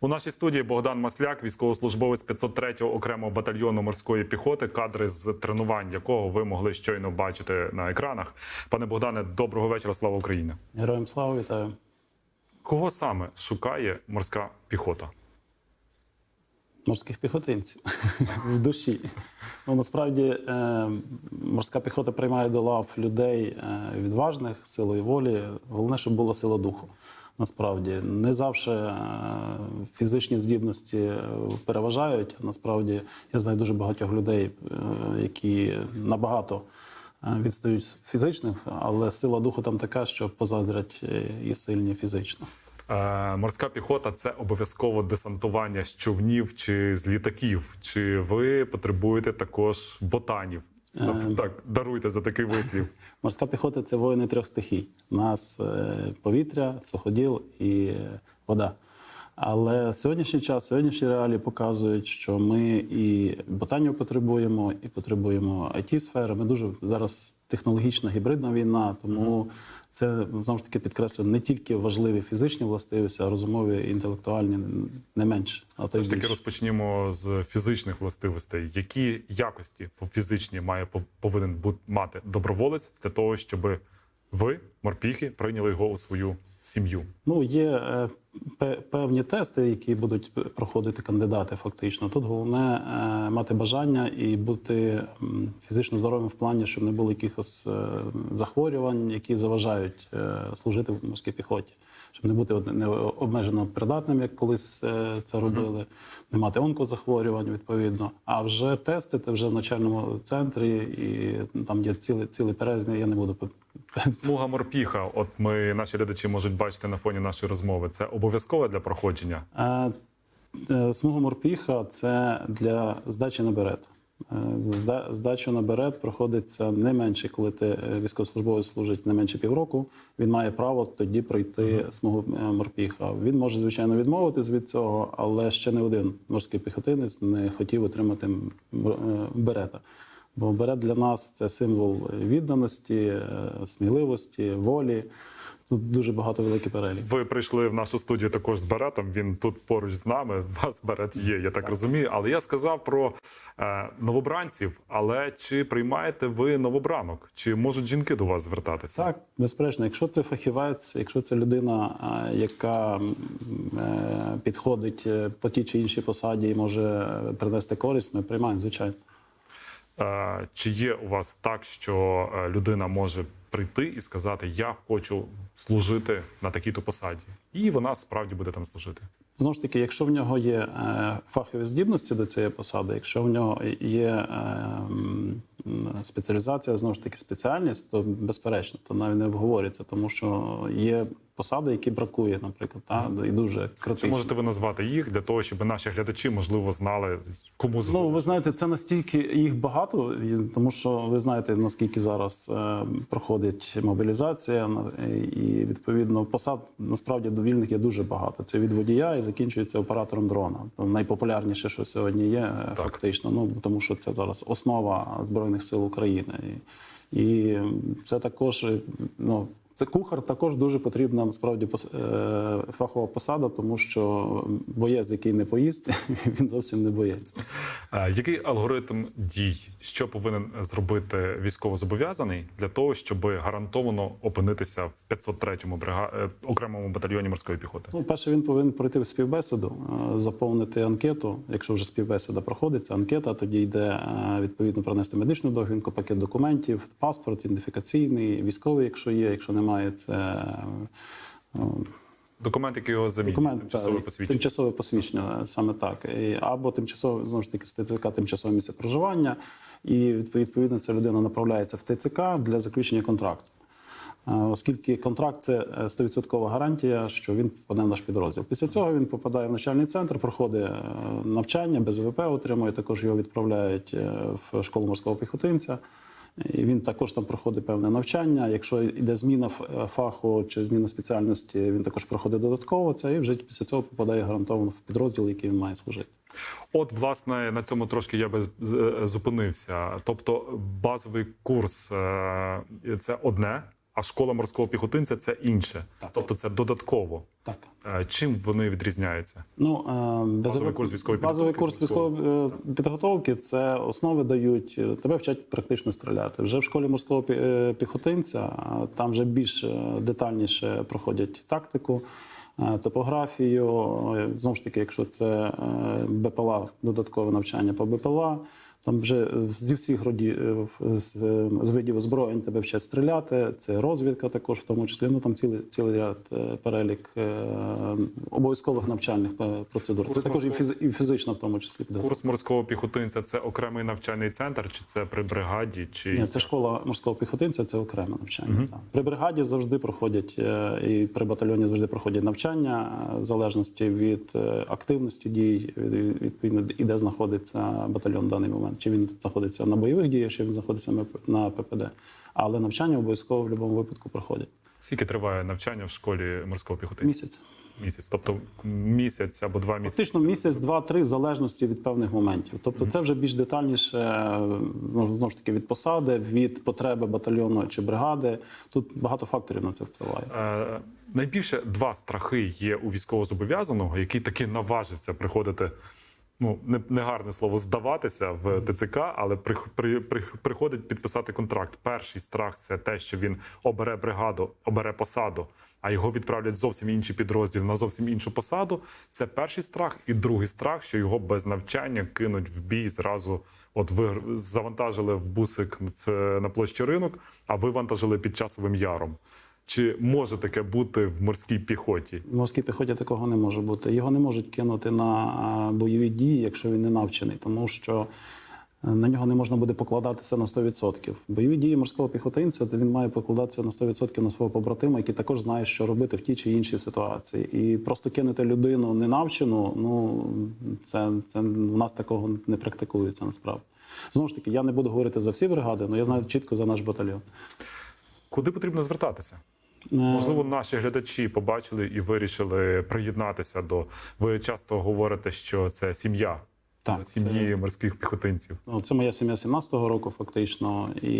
У нашій студії Богдан Масляк, військовослужбовець 503-го окремого батальйону морської піхоти, кадри з тренувань, якого ви могли щойно бачити на екранах. Пане Богдане, доброго вечора. Слава Україні! Героям слава вітаю. Кого саме шукає морська піхота? Морських піхотинців в душі. Ну насправді е, морська піхота приймає до лав людей е, відважних, силою волі. Головне, щоб була сила духу. Насправді не завжди е, фізичні здібності переважають. Насправді я знаю дуже багатьох людей, е, які набагато е, відстають фізичних, але сила духу там така, що позаздрять і сильні фізично. Морська піхота це обов'язково десантування з човнів чи з літаків. Чи ви потребуєте також ботанів? Е, Так, даруйте за такий вислів. Морська піхота це воїни трьох стихій. У нас е, повітря, суходіл і е, вода. Але сьогоднішній час, сьогоднішні реалії показують, що ми і ботанію потребуємо, і потребуємо it сфери Ми дуже зараз технологічна гібридна війна, тому це знову ж таки підкреслює не тільки важливі фізичні властивості, а розумові інтелектуальні не менше. А то Все ж таки більше. розпочнімо з фізичних властивостей. Які якості по фізичні має пов- повинен бути мати доброволець для того, щоб ви, морпіхи, прийняли його у свою сім'ю? Ну, є е, певні тести, які будуть проходити кандидати. Фактично, тут головне е, мати бажання і бути фізично здоровим в плані, щоб не було якихось е, захворювань, які заважають служити в морській піхоті, щоб не бути не обмежено придатним, як колись е, це робили, не мати онкозахворювань відповідно. А вже тестити вже в начальному центрі, і там є цілий цілий перелік. Я не буду Смуга морпіха. От ми наші глядачі можуть бачити на фоні нашої розмови. Це обов'язково для проходження. Е, е, Смуга морпіха це для здачі на берет. Е, Здача на берет проходиться не менше, коли ти е, військовослужбовець служить не менше півроку. Він має право тоді пройти смугу е, морпіха. Він може звичайно відмовитись від цього, але ще не один морський піхотинець не хотів отримати берета. Бо берет для нас це символ відданості, сміливості, волі. Тут дуже багато великий перелік. Ви прийшли в нашу студію також з беретом. Він тут поруч з нами. У вас берет є, я так, розумію. Але я сказав про е, новобранців. Але чи приймаєте ви новобранок? Чи можуть жінки до вас звертатися? Так, безперечно, якщо це фахівець, якщо це людина, а, яка е, підходить е, по тій чи іншій посаді і може е, принести користь, ми приймаємо, звичайно. Е, Чи є у вас так, що е, людина може прийти і сказати: Я хочу служити на такій-то посаді, і вона справді буде там служити? Знову ж таки, якщо в нього є е, фахові здібності до цієї посади, якщо в нього є е, спеціалізація, знову ж таки, спеціальність, то безперечно, то навіть не обговорюється, тому що є посади, які бракує, наприклад, та, і дуже Чи можете ви назвати їх для того, щоб наші глядачі можливо знали кому Ну, ви знаєте, це настільки їх багато, тому що ви знаєте, наскільки зараз е, проходить мобілізація, і відповідно посад насправді довільних є дуже багато. Це від водія і закінчується оператором дрона. Найпопулярніше, що сьогодні є, е, фактично. Ну тому що це зараз основа збройних сил України, і, і це також е, ну. Це кухар також дуже потрібна насправді е, фахова посада, тому що боєць, який не поїсть, він зовсім не боєць. Який алгоритм дій, що повинен зробити військовозобов'язаний для того, щоб гарантовано опинитися в 503-му брига... е, окремому батальйоні морської піхоти? Ну, перше, він повинен пройти в співбесіду, е, заповнити анкету. Якщо вже співбесіда проходиться, анкета, тоді йде відповідно пронести медичну довідку, пакет документів, паспорт, ідентифікаційний, військовий, якщо є, якщо немає, це е, Документ, який його замінює, документ тимчасове та, посвідчення. Тимчасове посвідчення, саме так. Або тимчасове знову ж таки з ТЦК тимчасове місце проживання, і відповідно ця людина направляється в ТЦК для заключення контракту. Е, Оскільки контракт це е, 100% гарантія, що він попаде в наш підрозділ. Після цього він попадає в навчальний центр, проходить е, навчання, без ВП отримує. Також його відправляють е, в школу морського піхотинця. І він також там проходить певне навчання. Якщо йде зміна е, фаху чи зміна спеціальності, він також проходить додатково це і вже після цього попадає гарантовано в підрозділ, який він має служити. От, власне, на цьому трошки я би зупинився. Тобто, базовий курс е, це одне. А школа морського піхотинця це інше. Так. Тобто це додатково. Так. Е, Чим вони відрізняються? Ну, е, базовий, курс військової базовий курс військової е, підготовки це основи дають. Тебе вчать практично стріляти. Вже в школі морського піхотинця там вже більш детальніше проходять тактику, топографію. Знову ж таки, якщо це БПЛА, додаткове навчання по БПЛА. Там вже зі всіх роді, е, з, е, з видів озброєнь тебе вчать стріляти. Це розвідка також, в тому числі. Ну там цілий цілий ряд е, перелік е, обов'язкових навчальних е, процедур. Це Курс також і, морського- фізи- і фізична, в тому числі. Курс морського піхотинця це окремий навчальний центр, чи це при бригаді, чи Ні, це школа морського піхотинця, це окреме навчання. так. При бригаді завжди проходять е, і при батальйоні завжди проходять навчання е, в залежності від е, активності дій, від- відповідно і де знаходиться батальйон в даний момент. Чи він знаходиться на бойових діях, чи він знаходиться на ППД. Але навчання обов'язково в будь-якому випадку проходять. скільки триває навчання в школі морського піхотинця? Місяць. Місяць, тобто місяць або два місяці. Фактично місяць, два-три, в залежності від певних моментів. Тобто, це вже більш детальніше знову ж таки від посади, від потреби батальйону чи бригади. Тут багато факторів на це впливає. Е, найбільше два страхи є у військовозобов'язаного, який таки наважився приходити. Ну, не, не гарне слово здаватися в ТЦК, але при, при, при, приходить підписати контракт. Перший страх це те, що він обере бригаду, обере посаду, а його відправлять зовсім інший підрозділ на зовсім іншу посаду. Це перший страх, і другий страх, що його без навчання кинуть в бій зразу. От ви завантажили в бусик в, на площі ринок, а ви вантажили під часовим яром. Чи може таке бути в морській піхоті? В морській піхоті такого не може бути. Його не можуть кинути на бойові дії, якщо він не навчений, тому що е, на нього не можна буде покладатися на 100%. Бойові дії морського піхотинця він має покладатися на 100% на свого побратима, який також знає, що робити в тій чи іншій ситуації. І просто кинути людину ненавчену, ну це, це в нас такого не практикується насправді. Знову ж таки, я не буду говорити за всі бригади, але я знаю чітко за наш батальйон. Куди потрібно звертатися? Е, Можливо, наші глядачі побачили і вирішили приєднатися до. Ви часто говорите, що це сім'я Так, сім'ї морських піхотинців. Ну, Це моя сім'я 17-го року, фактично, і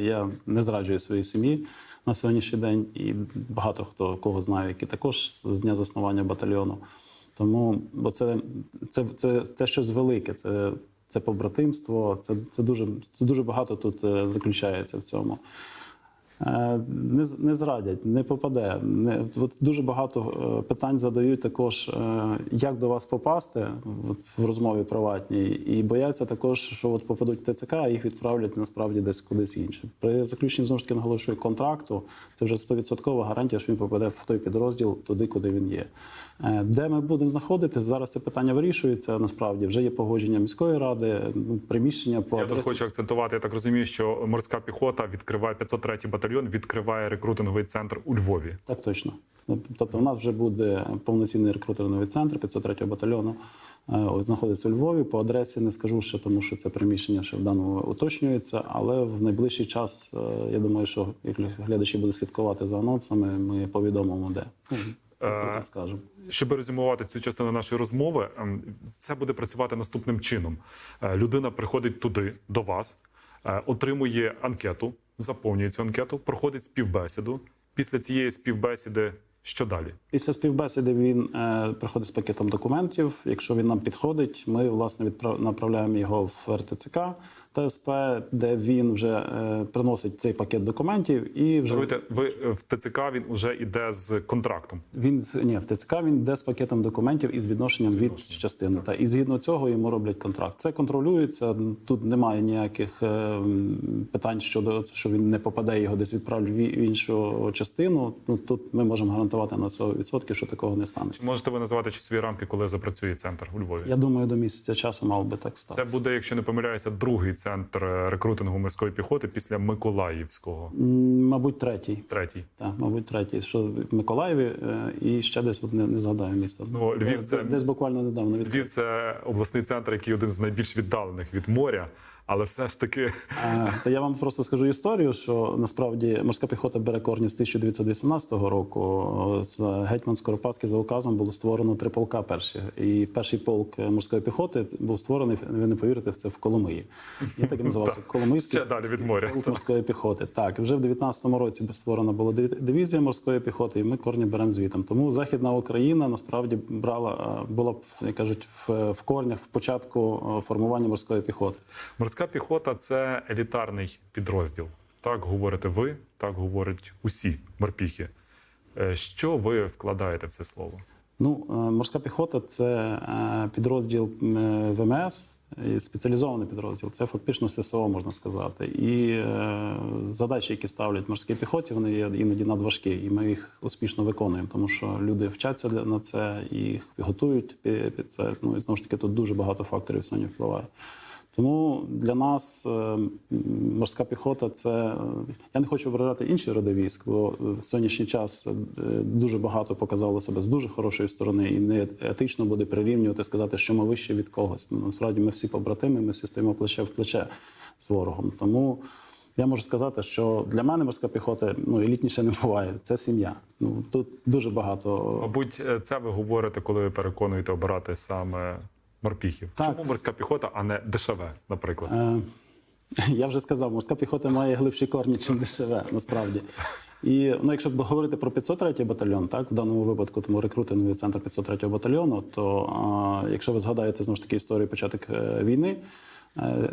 я не зраджую своїй сім'ї на сьогоднішній день. І багато хто кого знаю, які також з дня заснування батальйону. Тому, бо це, це, це, це щось велике, це, це побратимство, це, це, дуже, це дуже багато тут е, заключається в цьому. Е, Не, не зрадять, не попаде. Не, от дуже багато е, питань задають також, е, як до вас попасти от, в розмові приватній, і бояться також, що от попадуть в ТЦК, а їх відправлять насправді десь кудись інше. При заключенні знову ж таки наголошую контракту. Це вже 100% гарантія, що він попаде в той підрозділ туди, куди він є. Де ми будемо знаходитись? Зараз це питання вирішується. Насправді вже є погодження міської ради, приміщення по Я тут хочу акцентувати. Я так розумію, що морська піхота відкриває 503-й батальйон, відкриває рекрутинговий центр у Львові. Так точно. Тобто, у нас вже буде повноцінний рекрутерний центр 503 батальйону. е, ось Знаходиться у Львові. По адресі не скажу ще, тому що це приміщення ще в даному уточнюється. Але в найближчий час е, я думаю, що як глядачі будуть слідкувати за анонсами, ми повідомимо де. Ну, Про це скажемо. Щоб резюмувати цю частину нашої розмови, ем, це буде працювати наступним чином: Е, людина приходить туди до вас, е, отримує анкету, заповнює цю анкету, проходить співбесіду. Після цієї співбесіди що далі? Після співбесіди він е, приходить з пакетом документів. Якщо він нам підходить, ми власне відправ... направляємо його в РТЦК ТСП, де він вже е, приносить цей пакет документів і вже Даруйте, ви е, в ТЦК він вже йде з контрактом. Він ні, в ТЦК він йде з пакетом документів і з відношенням від частини. Та і згідно цього йому роблять контракт. Це контролюється. Тут немає ніяких е, питань щодо що він не попаде його десь відправлять в іншу частину. Ну тут ми можемо гарантувати на 100%, що такого не Чи можете ви назвати часові рамки, коли запрацює центр у Львові? Я думаю, до місяця часу мав би так стати. Це буде, якщо не помиляюся, другий центр е, рекрутингу морської піхоти після Миколаївського, Мабуть, третій. третій. Так, мабуть, третій. Що в Миколаєві е, і ще десь от не, не згадаю місто. Ну, Львів це- десь буквально недавно Відкрив. Львів це обласний центр, який один з найбільш віддалених від моря. Але все ж таки Е, Та я вам просто скажу історію, що насправді морська піхота бере корні з 1918 року. З гетьман Скоропадський за указом було створено три полка перші. І перший полк морської піхоти був створений, ви не повірите, це в Коломиї. Він так і називався Коломийський далі від моря. полк морської піхоти. Так, вже в 19-му році створена була дивізія морської піхоти, і ми корні беремо звітом. Тому Західна Україна насправді брала, е, була як кажуть, в, в корнях в початку е, формування морської піхоти. Морська піхота це елітарний підрозділ. Так говорите ви, так говорять усі морпіхи. Е, Що ви вкладаєте в це слово? Ну, е, морська піхота це е, підрозділ ВМС, спеціалізований підрозділ. Це фактично ССО, можна сказати. І задачі, які ставлять морській піхоті, вони є іноді надважкі, і ми їх успішно виконуємо, тому що люди вчаться на це їх готують пі- під це. Ну і знову ж таки, тут дуже багато факторів сьогодні впливає. Тому для нас е, морська піхота це е, я не хочу вражати інші роди військ, бо в сьогоднішній час е, дуже багато показало себе з дуже хорошої сторони, і не етично буде прирівнювати, сказати, що ми вище від когось. Ну, Насправді ми всі побратими, ми всі стоїмо плече в плече з ворогом. Тому я можу сказати, що для мене морська піхота ну елітніше не буває. Це сім'я. Ну тут дуже багато Мабуть, е, це ви говорите, коли ви переконуєте обирати саме морпіхів. Так. Чому морська піхота, а не дешеве, наприклад? Е, Я вже сказав, морська піхота має глибші корні, чим ДШВ, насправді. І ну, якщо б говорити про 503 батальйон, так в даному випадку, тому рекрутинговий центр 503 батальйону, то а, якщо ви згадаєте знову ж таки історію початок е, війни е,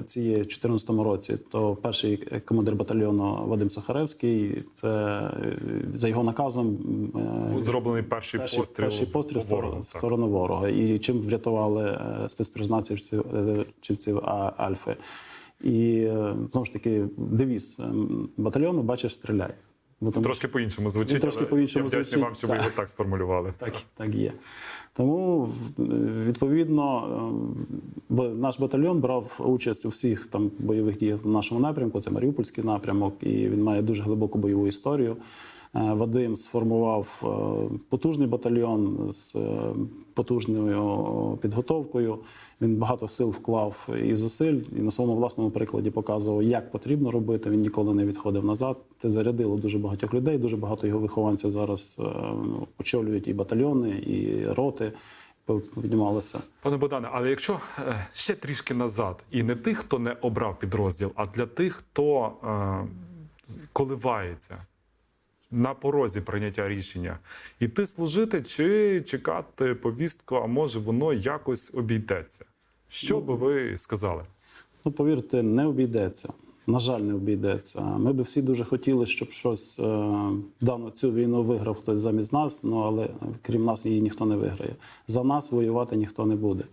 цієї 2014 році, то перший командир батальйону Вадим Сухаревський, це е, за його наказом е, Зроблений перший, перший, постріл, перший постріл по в сторону, так. сторону ворога. І чим врятували е, спецпризначенців е, чівців А- Альфи. І е, знову ж таки, девіз е, батальйону бачиш, стріляй. Бо тому Трошки по-іншому звучить, трошки але по-іншому я звучить, вам, що ви його так сформулювали. так, так є. Тому відповідно е, наш батальйон брав участь у всіх там бойових діях в нашому напрямку. Це Маріупольський напрямок, і він має дуже глибоку бойову історію. Е, Вадим сформував е, потужний батальйон з е, потужною підготовкою. Він багато сил вклав і зусиль, і на своєму власному прикладі показував, як потрібно робити. Він ніколи не відходив назад. Це зарядило дуже багатьох людей. Дуже багато його вихованців зараз ну, очолюють і батальйони, і роти. Піднімалися. Пане Богдане, але якщо ще трішки назад, і не тих, хто не обрав підрозділ, а для тих, хто е, коливається на порозі прийняття рішення, іти служити чи чекати повістку, а може воно якось обійдеться. Що би ви сказали? Ну, повірте, не обійдеться. На жаль, не обійдеться. Ми би всі дуже хотіли, щоб щось е, дану цю війну виграв хтось замість нас. Ну але е, крім нас її ніхто не виграє. За нас воювати ніхто не буде.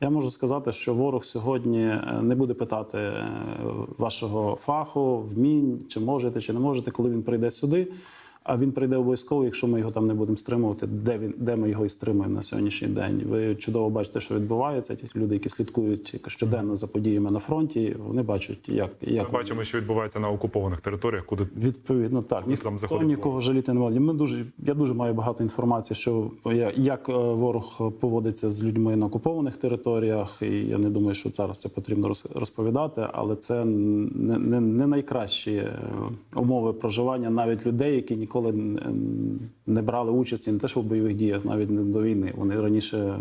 Я можу сказати, що ворог сьогодні е, не буде питати вашого фаху, вмінь, чи можете, чи не можете, коли він прийде сюди. А він прийде обов'язково, якщо ми його там не будемо стримувати, де він де ми його і стримуємо на сьогоднішній день. Ви чудово бачите, що відбувається. Ті люди, які слідкують щоденно за подіями на фронті, вони бачать, як, як Ми бачимо, що відбувається на окупованих територіях, куди Відповідно, так там заходить нікого жаліти не може. Ми дуже я дуже маю багато інформації, що я- як е, ворог поводиться з людьми на окупованих територіях, і я не думаю, що зараз це потрібно роз- розповідати, але це не, не, не найкращі е, умови проживання навіть людей, які ніколи не- не брали участі не те, що в бойових діях, навіть не до війни. Вони раніше.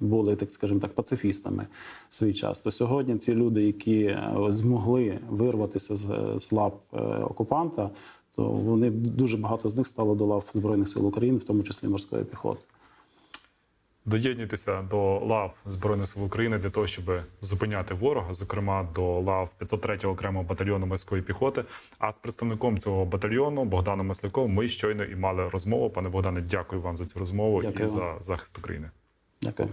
Були, так скажімо так, пацифістами в свій час. То сьогодні ці люди, які е, змогли вирватися з, з лап е, окупанта, то вони дуже багато з них стало до лав Збройних сил України, в тому числі морської піхоти. Доєднуйтеся до лав Збройних сил України для того, щоб зупиняти ворога, зокрема до лав 503-го окремого батальйону морської піхоти. А з представником цього батальйону Богданом Масляком ми щойно і мали розмову. Пане Богдане, дякую вам за цю розмову Дякую і вам. за захист України. Дякую.